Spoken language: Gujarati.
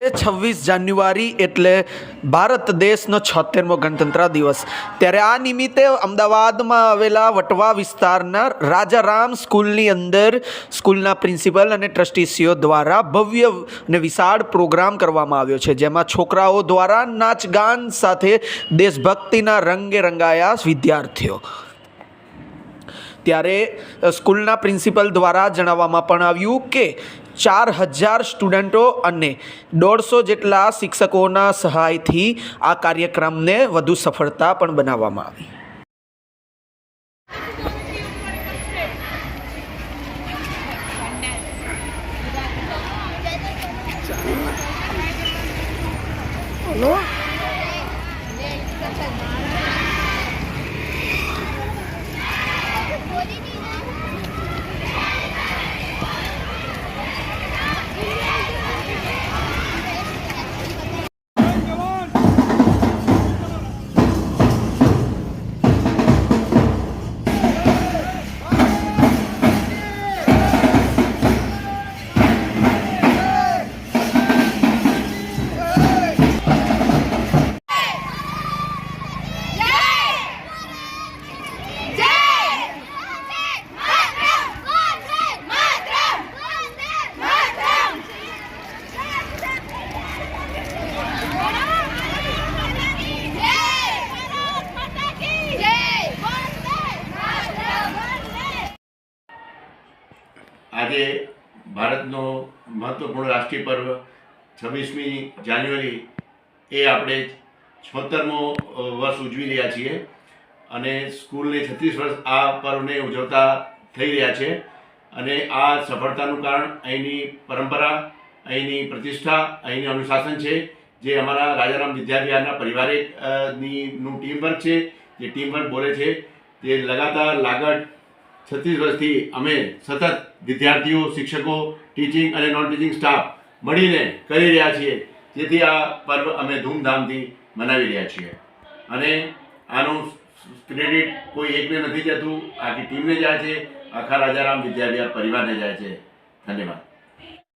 છવ્વીસ જાન્યુઆરી એટલે ભારત દેશનો છોતેરમો ગણતંત્ર દિવસ. ત્યારે આ નિમિત્તે અમદાવાદમાં આવેલા વટવા વિસ્તારના રાજારામ સ્કૂલની અંદર સ્કૂલના પ્રિન્સિપલ અને ટ્રસ્ટીસીઓ દ્વારા ભવ્ય અને વિશાળ પ્રોગ્રામ કરવામાં આવ્યો છે, જેમાં છોકરાઓ દ્વારા નાચગાન સાથે દેશભક્તિના રંગે રંગાયા વિદ્યાર્થીઓ. ત્યારે સ્કૂલના પ્રિન્સિપલ દ્વારા જણાવવામાં પણ આવ્યું કે ચાર હજાર સ્ટુડન્ટો અને દોઢસો જેટલા શિક્ષકોના સહાયથી આ કાર્યક્રમને વધુ સફળતા પણ બનાવવામાં આવી. આજે ભારતનો મહત્વપૂર્ણ રાષ્ટ્રીય પર્વ છવ્વીસમી જાન્યુઆરી એ આપણે છોતરમો વર્ષ ઉજવી રહ્યા છીએ અને સ્કૂલને છત્રીસ વર્ષ આ પર્વને ઉજવતા થઈ રહ્યા છે અને આ સફળતાનું કારણ અહીંની પરંપરા, અહીંની પ્રતિષ્ઠા, અહીંનું અનુશાસન છે જે અમારા રાજારામ વિદ્યાવિહારના પરિવારે ની, નું ટીમવર્ક છે, જે ટીમવર્ક બોલે છે તે લગાતાર લાગત છત્રીસ વર્ષથી અમે સતત વિદ્યાર્થીઓ, શિક્ષકો ટીચિંગ અને નોન ટીચિંગ સ્ટાફ મળીને કરી રહ્યા છીએ. જેથી આ પર્વ અમે ધૂમધામથી મનાવી રહ્યા છીએ. અને આનું ક્રેડિટ કોઈ એકને નથી જતું. આખી ટીમને જાય છે. આખા રાજારામ વિદ્યાવિહાર પરિવારને જાય છે. ધન્યવાદ.